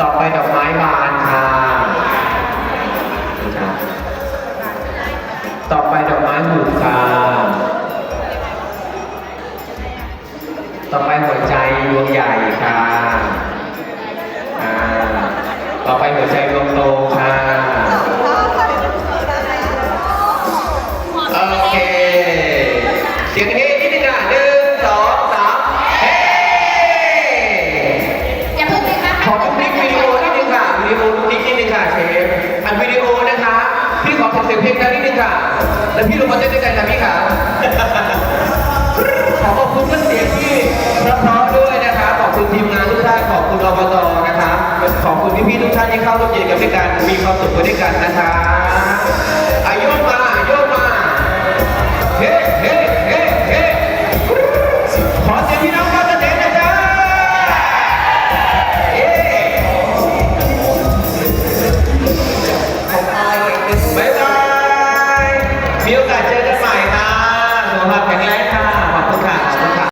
ต่อไปดอกไม้บานค่ะต่อไปดอกไม้หูค่ะต่อไปหัวใจดวงใหญ่ค่ะต่อไปหัวใจดวงโตค่ะ แล้วพี่ลงมาเต้นด้วยกันนะพี่ค่ะขอขอบคุณเครื่องเสียงที่เพราะๆด้วยนะคะขอบคุณทีมงานทุกท่านขอบคุณอบตนะคะขอบคุณพี่ๆทุกท่านที่เข้าร่วมเย็นกันด้วยกันมีความสุขไปด้วยกันนะคะอ